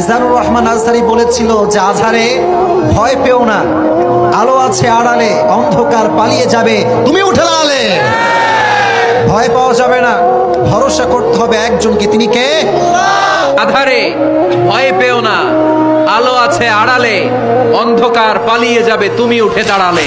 ইজারুর রহমান আজহারি বলেছিল যে আজহারে ভয় পেও না। আলো আছে আড়ালে, অন্ধকার পালিয়ে যাবে। তুমি উঠে দাঁড়ালে। ভয় পাওয়া যাবে না। ভরসা করতে হবে একজনকে। তিনি কে? আধারে ভয় পেও না। আলো আছে আড়ালে, অন্ধকার পালিয়ে যাবে। তুমি উঠে দাঁড়ালে।